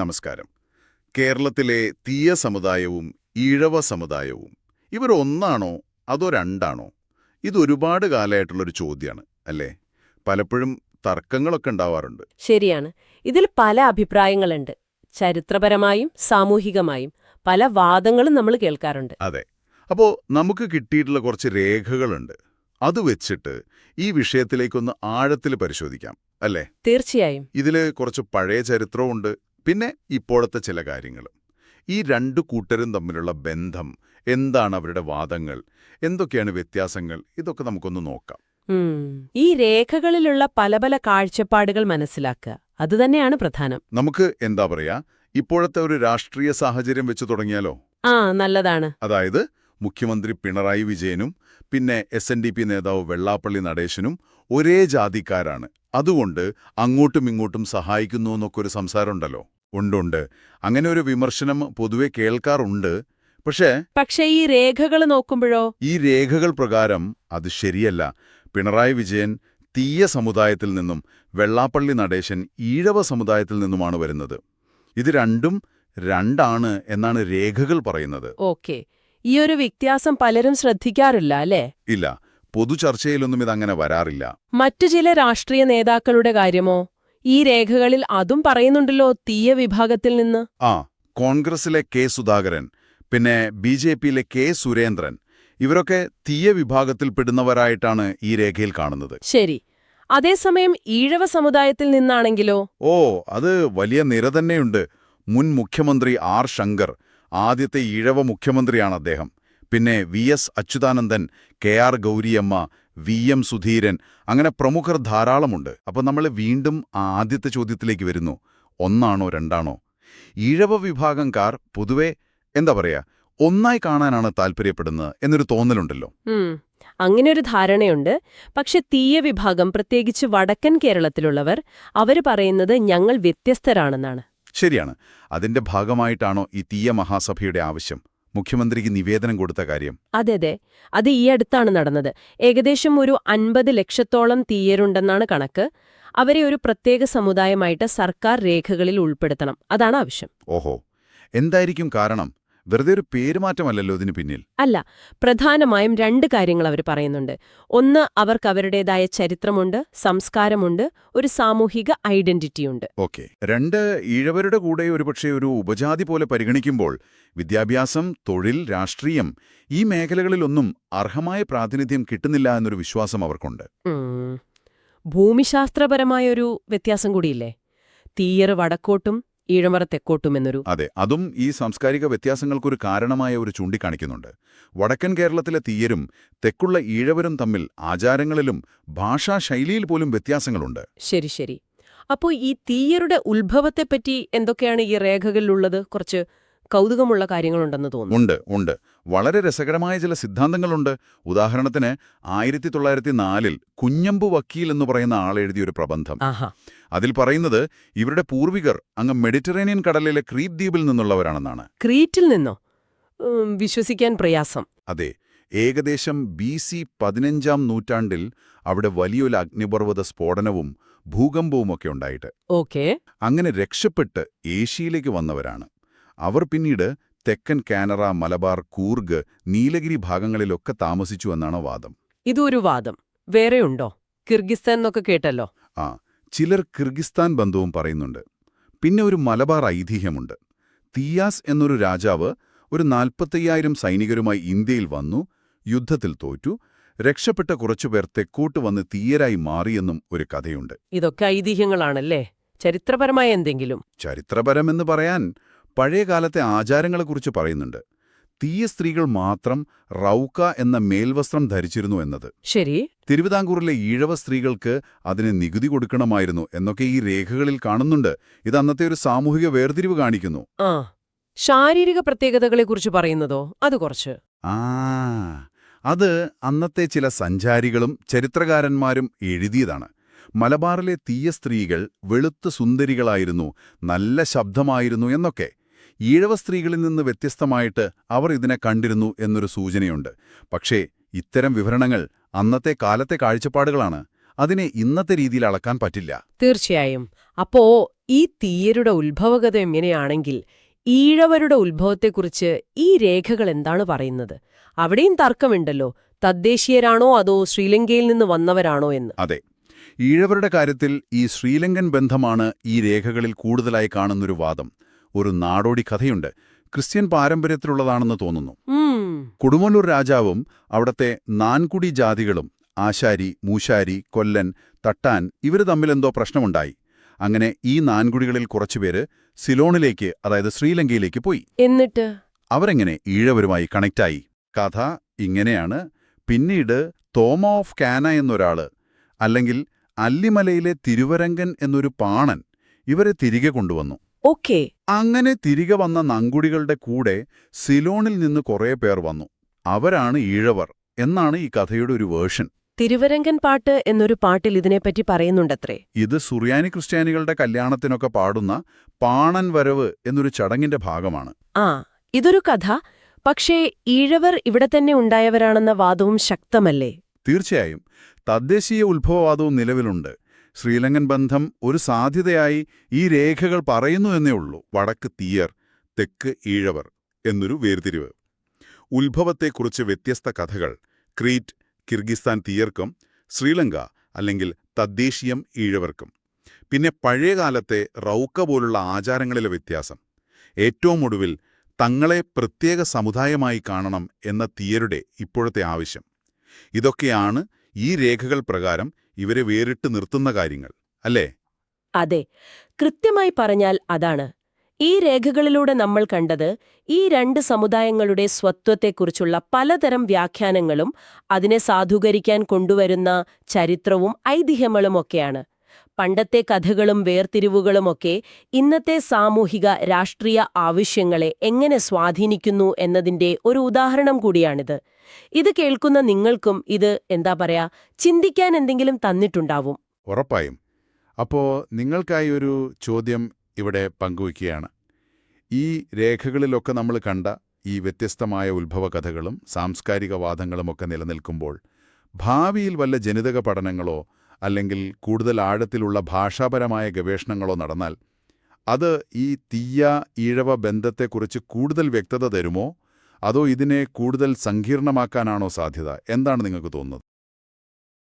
നമസ്കാരം. കേരളത്തിലെ തീയ സമുദായവും ഈഴവ സമുദായവും ഇവർ ഒന്നാണോ അതോ രണ്ടാണോ? ഇതൊരുപാട് കാലമായിട്ടുള്ളൊരു ചോദ്യമാണ് അല്ലേ? പലപ്പോഴും തർക്കങ്ങളൊക്കെ ഉണ്ടാവാറുണ്ട്. ശരിയാണ്. ഇതിൽ പല അഭിപ്രായങ്ങളുണ്ട്. ചരിത്രപരമായും സാമൂഹികമായും പല വാദങ്ങളും നമ്മൾ കേൾക്കാറുണ്ട്. അതെ. അപ്പോൾ നമുക്ക് കിട്ടിയിട്ടുള്ള കുറച്ച് രേഖകളുണ്ട്. അത് വെച്ചിട്ട് ഈ വിഷയത്തിലേക്കൊന്ന് ആഴത്തിൽ പരിശോധിക്കാം അല്ലേ? തീർച്ചയായും. ഇതിൽ കുറച്ച് പഴയ ചരിത്രമുണ്ട് പിന്നെ ഇപ്പോഴത്തെ ചില കാര്യങ്ങൾ. ഈ രണ്ടു കൂട്ടരും തമ്മിലുള്ള ബന്ധം എന്താണ് അവരുടെ വാദങ്ങൾ എന്തൊക്കെയാണ് വ്യത്യാസങ്ങൾ ഇതൊക്കെ നമുക്കൊന്ന് നോക്കാം. ഈ രേഖകളിലുള്ള പല പല കാഴ്ചപ്പാടുകൾ മനസ്സിലാക്കുക. അതുതന്നെയാണ് പ്രധാനം. നമുക്ക് എന്താ പറയാ? ഇപ്പോഴത്തെ ഒരു രാഷ്ട്രീയ സാഹചര്യം വെച്ച് തുടങ്ങിയാലോ? ആ നല്ലതാണ്. അതായത് മുഖ്യമന്ത്രി പിണറായി വിജയനും പിന്നെ എസ് എൻ ഡി പി നേതാവ് വെള്ളാപ്പള്ളി നടേശനും ഒരേ ജാതിക്കാരാണ്. അതുകൊണ്ട് അങ്ങോട്ടും ഇങ്ങോട്ടും സഹായിക്കുന്നു എന്നൊക്കെ ഒരു സംസാരമുണ്ടല്ലോ. ഉണ്ടുണ്ട്. അങ്ങനെ ഒരു വിമർശനം പൊതുവെ കേൾക്കാറുണ്ട്. പക്ഷേ പക്ഷേ ഈ രേഖകൾ നോക്കുമ്പോഴോ? ഈ രേഖകൾ പ്രകാരം അത് ശരിയല്ല. പിണറായി വിജയൻ തീയ സമുദായത്തിൽ നിന്നും വെള്ളാപ്പള്ളി നടേശൻ ഈഴവ സമുദായത്തിൽ നിന്നുമാണ് വരുന്നത്. ഇത് രണ്ടും രണ്ടാണ് എന്നാണ് രേഖകൾ പറയുന്നത്. ഓക്കെ. ഈ ഒരു വ്യത്യാസം പലരും ശ്രദ്ധിക്കാറില്ല അല്ലേ? ഇല്ല. പൊതു ചർച്ചയിലൊന്നും ഇതങ്ങനെ വരാറില്ല. മറ്റു ചില രാഷ്ട്രീയ നേതാക്കളുടെ കാര്യമോ? ഈ രേഖകളിൽ അതും പറയുന്നുണ്ടല്ലോ തീയ വിഭാഗത്തിൽ നിന്ന്. ആ കോൺഗ്രസിലെ കെ സുധാകരൻ പിന്നെ ബി ജെ പിയിലെ കെ സുരേന്ദ്രൻ ഇവരൊക്കെ തീയ വിഭാഗത്തിൽപ്പെടുന്നവരായിട്ടാണ് ഈ രേഖയിൽ കാണുന്നത്. ശരി. അതേസമയം ഈഴവ സമുദായത്തിൽ നിന്നാണെങ്കിലോ? ഓ അത് വലിയ നിര തന്നെയുണ്ട്. മുൻ മുഖ്യമന്ത്രി ആർ ശങ്കർ ആദ്യത്തെ ഈഴവ മുഖ്യമന്ത്രിയാണ് അദ്ദേഹം. പിന്നെ V S Achuthanandan K R Gowriamma V M Sudheeran. അങ്ങനെ പ്രമുഖർ ധാരാളമുണ്ട്. അപ്പോൾ നമ്മൾ വീണ്ടും ആദ്യത്തെ ചോദ്യത്തിലേക്ക് വരുന്നു. ഒന്നാണോ രണ്ടാണോ? ഈഴവ വിഭാഗംകാർ പൊതുവെ എന്താ പറയാ ഒന്നായി കാണാനാണ് താല്പര്യപ്പെടുന്നത് എന്നൊരു തോന്നലുണ്ടല്ലോ. അങ്ങനെ ഒരു ധാരണയുണ്ട്. പക്ഷെ തീയ വിഭാഗം പ്രത്യേകിച്ച് വടക്കൻ കേരളത്തിലുള്ളവർ അവർ പറയുന്നത് ഞങ്ങൾ വ്യത്യസ്തരാണെന്നാണ്. ശരിയാണ്. അതിന്റെ ഭാഗമായിട്ടാണോ ഈ തീയ മഹാസഭയുടെ ആവശ്യം? മുഖ്യമന്ത്രിക്ക് നിവേദനം കൊടുത്ത കാര്യം. അതെ അതെ. അത് ഈ അടുത്താണ് നടന്നത്. ഏകദേശം ഒരു അൻപത് ലക്ഷത്തോളം തീയരുണ്ടെന്നാണ് കണക്ക്. അവരെ ഒരു പ്രത്യേക സമുദായമായിട്ട് സർക്കാർ രേഖകളിൽ ഉൾപ്പെടുത്തണം. അതാണ് ആവശ്യം. ഓഹോ. എന്തായിരിക്കും കാരണം? വെറുതെ ഒരു പേരുമാറ്റമല്ലല്ലോ ഇതിന് പിന്നിൽ? അല്ല പ്രധാനമായും രണ്ട് കാര്യങ്ങൾ അവർ പറയുന്നുണ്ട്. ഒന്ന് അവർക്ക് അവരുടേതായ ചരിത്രമുണ്ട് സംസ്കാരമുണ്ട് ഒരു സാമൂഹിക ഐഡന്റിറ്റിയുണ്ട്. ഓക്കെ. രണ്ട് ഈഴവരുടെ കൂടെ ഒരുപക്ഷെ ഒരു ഉപജാതി പോലെ പരിഗണിക്കുമ്പോൾ വിദ്യാഭ്യാസം തൊഴിൽ രാഷ്ട്രീയം ഈ മേഖലകളിലൊന്നും അർഹമായ പ്രാതിനിധ്യം കിട്ടുന്നില്ല എന്നൊരു വിശ്വാസം അവർക്കുണ്ട്. ഭൂമിശാസ്ത്രപരമായൊരു വ്യത്യാസം കൂടിയില്ലേ? തീയർ വടക്കോട്ടും ഈഴമറ തെക്കോട്ടുമെന്നൊരു അതെ അതും ഈ സാംസ്കാരിക വ്യത്യാസങ്ങൾക്കൊരു കാരണമായ ഒരു ചൂണ്ടിക്കാണിക്കുന്നുണ്ട്. വടക്കൻ കേരളത്തിലെ തീയരും തെക്കുള്ള ഈഴവരും തമ്മിൽ ആചാരങ്ങളിലും ഭാഷാശൈലിയിൽ പോലും വ്യത്യാസങ്ങളുണ്ട്. ശരി ശരി. അപ്പോൾ ഈ തീയരുടെ ഉത്ഭവത്തെപ്പറ്റി എന്തൊക്കെയാണ് ഈ രേഖകളിലുള്ളത്? കുറച്ച് കൗതുകമുള്ള കാര്യങ്ങളുണ്ടെന്ന് തോന്നുന്നു. ഉണ്ട് ഉണ്ട്. വളരെ രസകരമായ ചില സിദ്ധാന്തങ്ങളുണ്ട്. ഉദാഹരണത്തിന് ആയിരത്തി തൊള്ളായിരത്തി നാലിൽ കുഞ്ഞമ്പു വക്കീൽ എന്ന് പറയുന്ന ആൾ എഴുതിയൊരു പ്രബന്ധം. അതിൽ പറയുന്നത് ഇവരുടെ പൂർവികർ അങ്ങ് മെഡിറ്ററേനിയൻ കടലിലെ ക്രീപ് ദ്വീപിൽ നിന്നുള്ളവരാണെന്നാണ്. ക്രീറ്റിൽ നിന്നോ? വിശ്വസിക്കാൻ പ്രയാസം. അതെ. ഏകദേശം ബി സി പതിനഞ്ചാം നൂറ്റാണ്ടിൽ അവിടെ വലിയൊരു അഗ്നിപർവത സ്ഫോടനവും ഭൂകമ്പവുമൊക്കെ ഉണ്ടായിട്ട്. ഓക്കെ. അങ്ങനെ രക്ഷപ്പെട്ട് ഏഷ്യയിലേക്ക് വന്നവരാണ്. അവർ പിന്നീട് തെക്കൻ കാനറ മലബാർ കൂർഗ് നീലഗിരി ഭാഗങ്ങളിലൊക്കെ താമസിച്ചു എന്നാണ് വാദം? ഇതൊരു വാദം. വേറെയുണ്ടോ കിർഗിസ്ഥാൻ എന്നൊക്കെ കേട്ടല്ലോ. ആ ചിലർ കിർഗിസ്ഥാൻ ബന്ധവും പറയുന്നുണ്ട്. പിന്നെ ഒരു മലബാർ ഐതിഹ്യമുണ്ട്. തിയാസ് എന്നൊരു രാജാവ് ഒരു നാൽപ്പത്തയ്യായിരം സൈനികരുമായി ഇന്ത്യയിൽ വന്നു യുദ്ധത്തിൽ തോറ്റു രക്ഷപ്പെട്ട കുറച്ചുപേർ തെക്കോട്ട് വന്ന് തീയരായി മാറിയെന്നും ഒരു കഥയുണ്ട്. ഇതൊക്കെ ഐതിഹ്യങ്ങളാണല്ലേ? ചരിത്രപരമായ എന്തെങ്കിലും? ചരിത്രപരമെന്ന് പറയാൻ പഴയകാലത്തെ ആചാരങ്ങളെക്കുറിച്ച് പറയുന്നുണ്ട്. തീയ സ്ത്രീകൾ മാത്രം റൗക്ക എന്ന മേൽവസ്ത്രം ധരിച്ചിരുന്നു എന്നത്. ശരി. തിരുവിതാംകൂറിലെ ഈഴവ സ്ത്രീകൾക്ക് അതിന് നികുതി കൊടുക്കണമായിരുന്നു എന്നൊക്കെ ഈ രേഖകളിൽ കാണുന്നുണ്ട്. ഇത് അന്നത്തെ ഒരു സാമൂഹിക വേർതിരിവ് കാണിക്കുന്നു. ആ. ശാരീരിക പ്രത്യേകതകളെക്കുറിച്ച് പറയുന്നതോ? അത് കുറച്ച്. ആ. അത് അന്നത്തെ ചില സഞ്ചാരികളും ചരിത്രകാരന്മാരും എഴുതിയതാണ്. മലബാറിലെ തീയ സ്ത്രീകൾ വെളുത്ത സുന്ദരികളായിരുന്നു നല്ല ശബ്ദമായിരുന്നു എന്നൊക്കെ. ഈഴവ സ്ത്രീകളിൽ നിന്ന് വ്യത്യസ്തമായിട്ട് അവർ ഇതിനെ കണ്ടിരുന്നു എന്നൊരു സൂചനയുണ്ട്. പക്ഷേ ഇത്തരം വിവരണങ്ങൾ അന്നത്തെ കാലത്തെ കാഴ്ചപ്പാടുകളാണ്. അതിനെ ഇന്നത്തെ രീതിയിൽ അളക്കാൻ പറ്റില്ല. തീർച്ചയായും. അപ്പോ ഈ തീയരുടെ ഉത്ഭവകഥ എങ്ങനെയാണെങ്കിൽ ഈഴവരുടെ ഉത്ഭവത്തെക്കുറിച്ച് ഈ രേഖകൾ എന്താണ് പറയുന്നത്? അവിടെയും തർക്കമുണ്ടല്ലോ. തദ്ദേശീയരാണോ അതോ ശ്രീലങ്കയിൽ നിന്ന് വന്നവരാണോ എന്ന്? അതെ. ഈഴവരുടെ കാര്യത്തിൽ ഈ ശ്രീലങ്കൻ ബന്ധമാണ് ഈ രേഖകളിൽ കൂടുതലായി കാണുന്നൊരു വാദം. ഒരു നാടോടി കഥയുണ്ട്. ക്രിസ്ത്യൻ പാരമ്പര്യത്തിലുള്ളതാണെന്ന് തോന്നുന്നു. കൊടുമല്ലൂർ രാജാവും അവിടത്തെ നാൻകുടി ജാതികളും ആശാരി മൂശാരി കൊല്ലൻ തട്ടാൻ ഇവർ തമ്മിലെന്തോ പ്രശ്നമുണ്ടായി. അങ്ങനെ ഈ നാൻകുടികളിൽ കുറച്ചുപേര് സിലോണിലേക്ക് അതായത് ശ്രീലങ്കയിലേക്ക് പോയി. എന്നിട്ട്? അവരെങ്ങനെ ഈഴവരുമായി കണക്റ്റായി? കഥ ഇങ്ങനെയാണ്. പിന്നീട് തോമ ഓഫ് കാന എന്നൊരാൾ അല്ലെങ്കിൽ അല്ലിമലയിലെ തിരുവരങ്കൻ എന്നൊരു പാണൻ ഇവരെ തിരികെ കൊണ്ടുവന്നു. ഓക്കേ. അങ്ങനെ തിരികെ വന്ന നങ്കുടികളുടെ കൂടെ സിലോണിൽ നിന്ന് കുറേ പേർ വന്നു. അവരാണ് ഈഴവർ എന്നാണ് ഈ കഥയുടെ ഒരു വേർഷൻ. തിരുവരങ്കൻ പാട്ട് എന്നൊരു പാട്ടിൽ ഇതിനെപ്പറ്റി പറയുന്നുണ്ടത്രേ. ഇത് സുറിയാനി ക്രിസ്ത്യാനികളുടെ കല്യാണത്തിനൊക്കെ പാടുന്ന പാണൻ വരവ് എന്നൊരു ചടങ്ങിന്റെ ഭാഗമാണ്. ആ ഇതൊരു കഥ. പക്ഷേ ഈഴവർ ഇവിടെ തന്നെ ഉണ്ടായവരാണെന്ന വാദവും ശക്തമല്ലേ? തീർച്ചയായും. തദ്ദേശീയ ഉത്ഭവവാദവും നിലവിലുണ്ട്. ശ്രീലങ്കൻ ബന്ധം ഒരു സാധ്യതയായി ഈ രേഖകൾ പറയുന്നു എന്നേ ഉള്ളൂ. വടക്ക് തീയർ തെക്ക് ഈഴവർ എന്നൊരു വേർതിരിവ്. ഉത്ഭവത്തെക്കുറിച്ച് വ്യത്യസ്ത കഥകൾ ക്രീറ്റ് കിർഗിസ്ഥാൻ തീയർക്കും ശ്രീലങ്ക അല്ലെങ്കിൽ തദ്ദേശീയം ഈഴവർക്കും. പിന്നെ പഴയകാലത്തെ റൗക്ക പോലുള്ള ആചാരങ്ങളിലെ വ്യത്യാസം. ഏറ്റവും ഒടുവിൽ തങ്ങളെ പ്രത്യേക സമുദായമായി കാണണം എന്ന തീയരുടെ ഇപ്പോഴത്തെ ആവശ്യം. ഇതൊക്കെയാണ് ഈ രേഖകൾ പ്രകാരം ഇവരെ വേറിട്ട് നിർത്തുന്ന കാര്യങ്ങൾ അല്ലേ? അതെ. കൃത്യമായി പറഞ്ഞാൽ അതാണ്. ഈ രേഖകളിലൂടെ നമ്മൾ കണ്ടത് ഈ രണ്ട് സമുദായങ്ങളുടെ സ്വത്വത്തെക്കുറിച്ചുള്ള പലതരം വ്യാഖ്യാനങ്ങളും അതിനെ സാധൂകരിക്കാൻ കൊണ്ടുവരുന്ന ചരിത്രവും ഐതിഹ്യങ്ങളുമൊക്കെയാണ്. പണ്ടത്തെ കഥകളും വേർതിരിവുകളുമൊക്കെ ഇന്നത്തെ സാമൂഹിക രാഷ്ട്രീയ ആവശ്യങ്ങളെ എങ്ങനെ സ്വാധീനിക്കുന്നു എന്നതിന്റെ ഒരു ഉദാഹരണം കൂടിയാണിത്. ഇത് കേൾക്കുന്ന നിങ്ങൾക്കും ഇത് എന്താ പറയാ ചിന്തിക്കാൻ എന്തെങ്കിലും തന്നിട്ടുണ്ടാവും. ഉറപ്പായും. അപ്പോ നിങ്ങൾക്കായി ഒരു ചോദ്യം ഇവിടെ പങ്കുവയ്ക്കുകയാണ്. ഈ രേഖകളിലൊക്കെ നമ്മൾ കണ്ട ഈ വ്യത്യസ്തമായ ഉത്ഭവകഥകളും സാംസ്കാരിക വാദങ്ങളുമൊക്കെ നിലനിൽക്കുമ്പോൾ ഭാവിയിൽ വല്ല ജനിതക പഠനങ്ങളോ അല്ലെങ്കിൽ കൂടുതൽ ആഴത്തിലുള്ള ഭാഷാപരമായ ഗവേഷണങ്ങളോ നടന്നാൽ അത് ഈ തീയ ഈഴവ ബന്ധത്തെക്കുറിച്ച് കൂടുതൽ വ്യക്തത തരുമോ? അതോ ഇതിനെ കൂടുതൽ സങ്കീർണമാക്കാനാണോ സാധ്യത? എന്താണ് നിങ്ങൾക്ക് തോന്നുന്നത്?